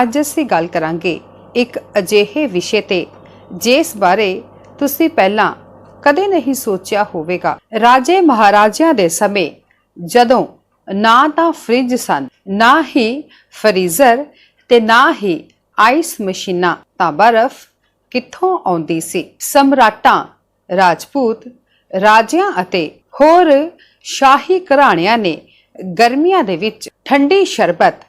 ਅੱਜ ਅਸੀਂ ਗੱਲ ਕਰਾਂਗੇ ਇੱਕ ਅਜਿਹੇ ਵਿਸ਼ੇ ਤੇ, ਜਿਸ ਬਾਰੇ ਤੁਸੀਂ ਪਹਿਲਾਂ ਕਦੇ ਨਹੀਂ ਸੋਚਿਆ ਹੋਵੇਗਾ। ਰਾਜੇ ਮਹਾਰਾਜਿਆਂ ਦੇ ਸਮੇਂ ਜਦੋਂ ਨਾ ਤਾਂ ਫ੍ਰਿਜ ਸਨ, ਨਾ ਹੀ ਫਰੀਜ਼ਰ ਤੇ ਨਾ ਹੀ ਆਈਸ ਮਸ਼ੀਨਾਂ, ਤਾਂ ਬਰਫ਼ ਕਿੱਥੋਂ ਆਉਂਦੀ ਸੀ? ਸਮਰਾਟਾਂ, ਰਾਜਪੂਤ, ਰਾਜਿਆਂ ਅਤੇ ਹੋਰ ਸ਼ਾਹੀ ਘਰਾਣਿਆਂ ਨੇ ਗਰਮੀਆਂ ਦੇ ਵਿੱਚ ਠੰਡੀ ਸ਼ਰਬਤ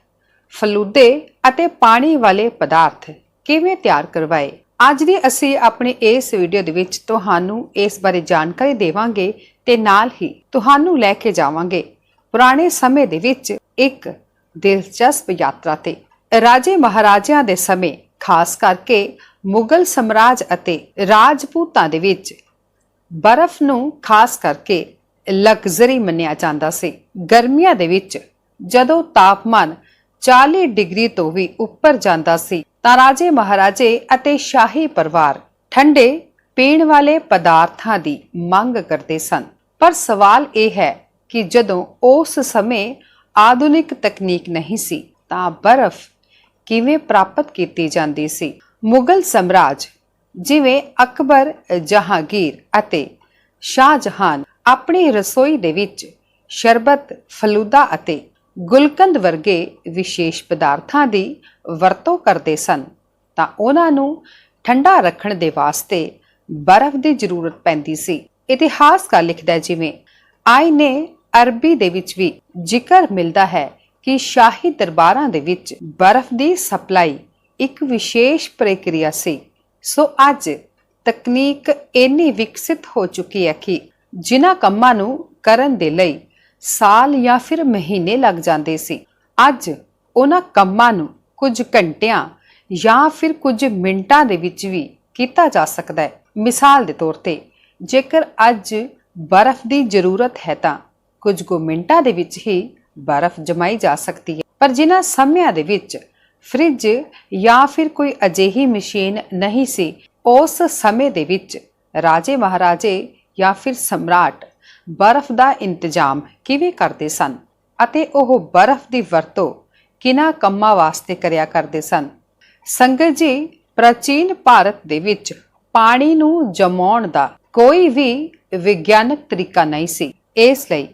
ਫਲੂਦੇ ਅਤੇ ਪਾਣੀ ਵਾਲੇ ਪਦਾਰਥ ਕਿਵੇਂ ਤਿਆਰ ਕਰਵਾਏ? ਅੱਜ ਦੀ ਅਸੀਂ ਆਪਣੀ ਇਸ ਵੀਡੀਓ ਦੇ ਵਿੱਚ ਤੁਹਾਨੂੰ ਇਸ ਬਾਰੇ ਜਾਣਕਾਰੀ ਦੇਵਾਂਗੇ ਤੇ ਨਾਲ ਹੀ ਤੁਹਾਨੂੰ ਲੈ ਕੇ ਜਾਵਾਂਗੇ ਪੁਰਾਣੇ ਸਮੇਂ ਦੇ ਵਿੱਚ ਇੱਕ ਦਿਲਚਸਪ ਯਾਤਰਾ ਤੇ। ਰਾਜੇ ਮਹਾਰਾਜਿਆਂ ਦੇ ਸਮੇਂ, ਖਾਸ ਕਰਕੇ ਮੁਗਲ ਸਮਰਾਜ ਅਤੇ ਰਾਜਪੂਤਾਂ ਦੇ ਵਿੱਚ ਬਰਫ਼ ਨੂੰ ਖਾਸ ਕਰਕੇ ਲਗਜ਼ਰੀ ਮੰਨਿਆ ਜਾਂਦਾ ਸੀ। ਗਰਮੀਆਂ ਦੇ ਵਿੱਚ ਜਦੋਂ ਤਾਪਮਾਨ 40 ਡਿਗਰੀ ਤੋਂ ਵੀ ਉੱਪਰ ਜਾਂਦਾ ਸੀ। ਤਾਂ ਰਾਜੇ ਮਹਾਰਾਜੇ ਅਤੇ ਸ਼ਾਹੀ ਪਰਿਵਾਰ ਠੰਡੇ ਪੀਣ ਵਾਲੇ ਪਦਾਰਥਾਂ ਦੀ ਮੰਗ ਕਰਦੇ ਸਨ। ਪਰ ਸਵਾਲ ਇਹ ਹੈ ਕਿ ਜਦੋਂ ਉਸ ਸਮੇਂ ਆਧੁਨਿਕ ਤਕਨੀਕ ਨਹੀਂ ਸੀ, ਤਾਂ ਬਰਫ਼ ਕਿਵੇਂ ਪ੍ਰਾਪਤ ਕੀਤੀ ਜਾਂਦੀ ਸੀ? ਮੁਗਲ ਸਮਰਾਜ ਜਿਵੇਂ ਅਕਬਰ, ਜਹਾਂਗੀਰ ਅਤੇ ਸ਼ਾਹਜਹਾਨ ਆਪਣੀ ਰਸੋਈ ਦੇ ਵਿੱਚ ਸ਼ਰਬਤ, ਫਲੂਦਾ ਅਤੇ ਗੁਲਕੰਦ ਵਰਗੇ ਵਿਸ਼ੇਸ਼ ਪਦਾਰਥਾਂ ਦੀ ਵਰਤੋਂ ਕਰਦੇ ਸਨ, ਤਾਂ ਉਹਨਾਂ ਨੂੰ ਠੰਡਾ ਰੱਖਣ ਦੇ ਵਾਸਤੇ ਬਰਫ਼ ਦੀ ਜ਼ਰੂਰਤ ਪੈਂਦੀ ਸੀ। ਇਤਿਹਾਸਕਾਰ ਲਿਖਦਾ ਜਿਵੇਂ ਆਈ ਨੇ ਅਰਬੀ ਦੇ ਵਿੱਚ ਵੀ ਜ਼ਿਕਰ ਮਿਲਦਾ ਹੈ ਕਿ ਸ਼ਾਹੀ ਦਰਬਾਰਾਂ ਦੇ ਵਿੱਚ ਬਰਫ਼ ਦੀ ਸਪਲਾਈ ਇੱਕ ਵਿਸ਼ੇਸ਼ ਪ੍ਰਕਿਰਿਆ ਸੀ। ਸੋ ਅੱਜ ਤਕਨੀਕ ਇੰਨੀ ਵਿਕਸਿਤ ਹੋ ਚੁੱਕੀ ਹੈ ਕਿ ਜਿਨ੍ਹਾਂ ਕੰਮਾਂ ਨੂੰ ਕਰਨ ਦੇ ਲਈ ਸਾਲ ਜਾਂ ਫਿਰ ਮਹੀਨੇ ਲੱਗ ਜਾਂਦੇ ਸੀ। ਅੱਜ ਉਹਨਾਂ ਕੰਮਾਂ ਨੂੰ ਕੁਝ ਘੰਟਿਆਂ ਜਾਂ ਫਿਰ ਕੁਝ ਮਿੰਟਾਂ ਦੇ ਵਿੱਚ ਵੀ ਕੀਤਾ ਜਾ ਸਕਦਾ ਹੈ। ਮਿਸਾਲ ਦੇ ਤੌਰ ਤੇ, ਜੇਕਰ ਅੱਜ ਬਰਫ਼ ਦੀ ਜ਼ਰੂਰਤ ਹੈ ਤਾਂ ਕੁਝ ਕੁ ਮਿੰਟਾਂ ਦੇ ਵਿੱਚ ਹੀ ਬਰਫ਼ ਜਮਾਈ ਜਾ ਸਕਦੀ ਹੈ। ਪਰ ਜਿਨ੍ਹਾਂ ਸਮਿਆਂ ਦੇ ਵਿੱਚ ਫ੍ਰਿਜ ਜਾਂ ਫਿਰ ਕੋਈ ਅਜਿਹੀ ਮਸ਼ੀਨ ਨਹੀਂ ਸੀ, ਉਸ ਸਮੇਂ ਦੇ ਵਿੱਚ ਰਾਜੇ ਮਹਾਰਾਜੇ ਜਾਂ ਫਿਰ ਸਮਰਾਟ ਬਰਫ਼ ਦਾ ਇੰਤਜ਼ਾਮ ਕਿਵੇਂ ਕਰਦੇ ਸਨ ਅਤੇ ਉਹ ਬਰਫ਼ ਦੀ ਵਰਤੋਂ ਕਿਨਾਂ ਕੰਮਾਂ ਵਾਸਤੇ ਕਰਿਆ ਕਰਦੇ ਸਨ? ਸੰਗਤ ਜੀ, ਪ੍ਰਾਚੀਨ ਭਾਰਤ ਦੇ ਵਿੱਚ ਪਾਣੀ ਨੂੰ ਜਮਾਉਣ ਦਾ ਕੋਈ ਵੀ ਵਿਗਿਆਨਕ ਤਰੀਕਾ ਨਹੀਂ ਸੀ। ਇਸ ਲਈ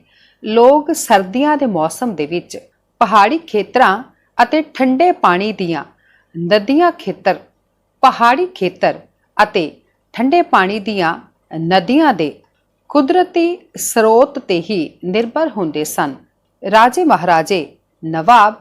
ਲੋਕ ਸਰਦੀਆਂ ਦੇ ਮੌਸਮ ਦੇ ਵਿੱਚ ਪਹਾੜੀ ਖੇਤਰਾਂ ਅਤੇ ਠੰਡੇ ਪਾਣੀ ਦੀਆਂ ਨਦੀਆਂ ਖੇਤਰ, ਪਹਾੜੀ ਖੇਤਰ ਅਤੇ ਠੰਡੇ ਪਾਣੀ ਦੀਆਂ ਨਦੀਆਂ ਦੇ ਕੁਦਰਤੀ ਸਰੋਤ ਤੇ ਹੀ ਨਿਰਭਰ ਹੁੰਦੇ ਸਨ। ਰਾਜੇ ਮਹਾਰਾਜੇ ਨਵਾਬ